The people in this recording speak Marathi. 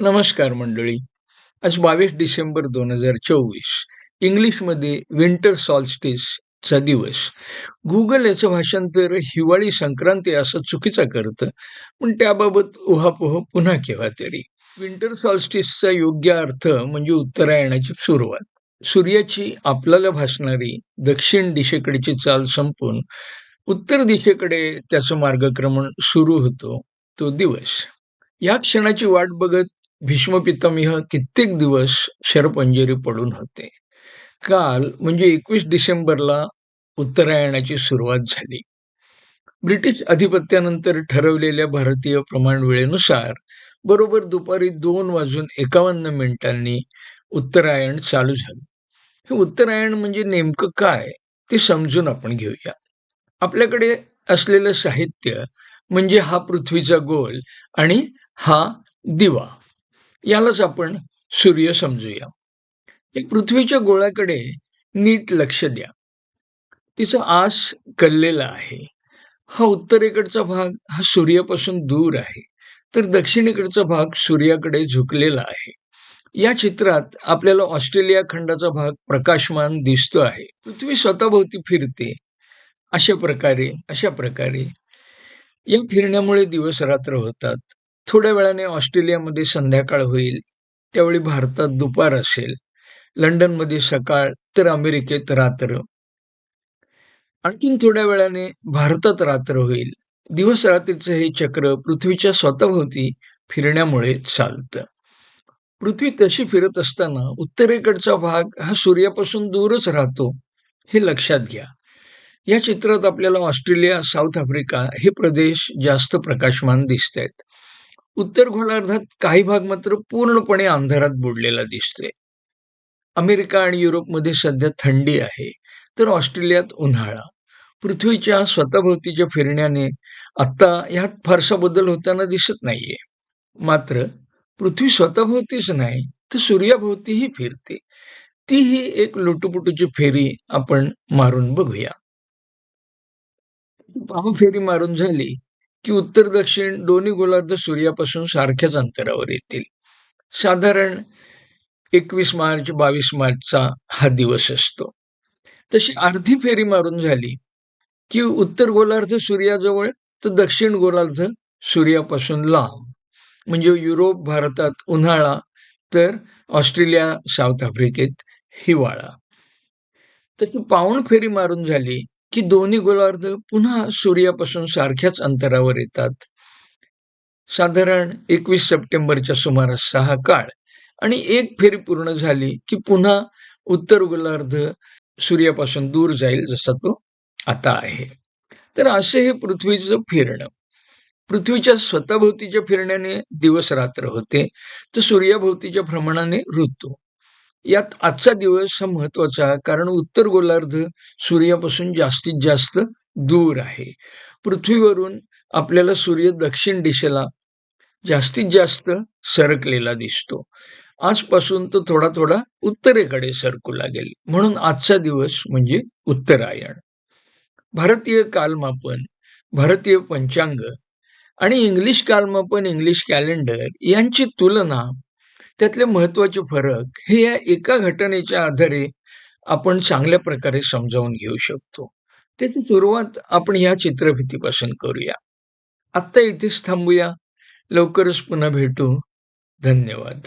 नमस्कार मंडळी. आज बावीस डिसेंबर दोन हजार चोवीस इंग्लिशमध्ये विंटर सॉल्स्टिसचा दिवस. गुगल याचं भाषांतर हिवाळी संक्रांती असं चुकीचं करतं पण त्याबाबत उहापोह पुन्हा केव्हा तरी. विंटर सॉल्स्टिसचा योग्य अर्थ म्हणजे उत्तरायणाची सुरुवात. सूर्याची आपल्याला भासणारी दक्षिण दिशेकडची चाल संपून उत्तर दिशेकडे त्याचं मार्गक्रमण सुरू होतो तो दिवस. या क्षणाची वाट बघत भीष्मपितामह कित्येक दिवस शरपंजरी पडून होते. काल म्हणजे एकवीस डिसेंबरला उत्तरायणाची सुरुवात झाली. ब्रिटिश अधिपत्यानंतर ठरवलेल्या भारतीय प्रमाण वेळेनुसार बरोबर दुपारी दोन वाजून एकावन्न मिनिटांनी उत्तरायण चालू झालं. हे उत्तरायण म्हणजे नेमकं काय ते समजून आपण घेऊया. आपल्याकडे असलेलं साहित्य म्हणजे हा पृथ्वीचा गोल आणि हा दिवा. यालाच आपण सूर्य समजूया. एक पृथ्वीच्या गोळाकडे नीट लक्ष द्या. तिचा आस कललेला आहे. हा उत्तरेकडचा भाग हा सूर्यापासून दूर आहे. तर दक्षिणेकडचा भाग सूर्याकडे झुकलेला आहे. या चित्रात आपल्याला ऑस्ट्रेलिया खंडाचा भाग प्रकाशमान दिसतो आहे. पृथ्वी स्वतःभोवती फिरते. अशा प्रकारे अशा प्रकारे. या फिरण्यामुळे दिवस रात्र होतात. थोड्या वेळाने ऑस्ट्रेलियामध्ये संध्याकाळ होईल. त्यावेळी भारतात दुपार असेल. लंडनमध्ये सकाळ तर अमेरिकेत रात्र. आणखीन थोड्या वेळाने भारतात रात्र होईल. दिवस रात्रीचं हे चक्र पृथ्वीच्या स्वतःभोवती फिरण्यामुळे चालतं. पृथ्वी तशी फिरत असताना उत्तरेकडचा भाग हा सूर्यापासून दूरच राहतो हे लक्षात घ्या. या चित्रात आपल्याला ऑस्ट्रेलिया साऊथ आफ्रिका हे प्रदेश जास्त प्रकाशमान दिसत आहेत उत्तर गोलार्धात काही भाग मात्र पूर्णपणे अंधारात बुडलेला दिसतोय. अमेरिका आणि युरोपमध्ये सध्या थंडी आहे तर ऑस्ट्रेलियात उन्हाळा. पृथ्वीच्या स्वतःभोवतीच्या फिरण्याने आता ह्यात फारसा बदल होताना दिसत नाहीये. मात्र पृथ्वी स्वतःभोवतीच नाही तर सूर्याभोवतीही फिरते. तीही एक लुटुपुटूची फेरी आपण मारून बघूया. पाव फेरी मारून झाली की उत्तर दक्षिण दोन्ही गोलार्ध सूर्यापासून सारख्याच अंतरावर येतील. साधारण एकवीस मार्च बावीस मार्चचा हा दिवस असतो. तशी अर्धी फेरी मारून झाली की उत्तर गोलार्ध सूर्याजवळ तर दक्षिण गोलार्ध सूर्यापासून लांब. म्हणजे युरोप भारतात उन्हाळा तर ऑस्ट्रेलिया साऊथ आफ्रिकेत हिवाळा. तशी पाऊण फेरी मारून झाली की दोन्ही गोलार्ध पुन्हा सूर्यापासून सारख्याच अंतरावर येतात. साधारण एकवीस सप्टेंबरच्या सुमारास सहा काळ आणि एक फेरी पूर्ण झाली की पुन्हा उत्तर गोलार्ध सूर्यापासून दूर जाईल जसा तो आता आहे. तर असे हे पृथ्वीचं फिरणं. पृथ्वीच्या स्वतःभोवतीच्या फिरण्याने दिवस रात्र होते तर सूर्याभोवतीच्या भ्रमणाने ऋतू. यात आजचा दिवस हा महत्त्वाचा कारण उत्तर गोलार्ध सूर्यापासून जास्तीत जास्त दूर आहे. पृथ्वीवरून आपल्याला सूर्य दक्षिण दिशेला जास्तीत जास्त सरकलेला दिसतो. आजपासून तो थोडा थोडा उत्तरेकडे सरकू लागेल. म्हणून आजचा दिवस म्हणजे उत्तरायण. भारतीय कालमापन भारतीय पंचांग आणि इंग्लिश कालमापन इंग्लिश कॅलेंडर यांची तुलना त्यातले महत्त्वाचे फरक हे या एका घटनेच्या आधारे आपण चांगल्या प्रकारे समजावून घेऊ शकतो. त्याची सुरुवात आपण या चित्रफितीपासून करूया. आत्ता इथेच थांबूया. लवकरच पुन्हा भेटू. धन्यवाद.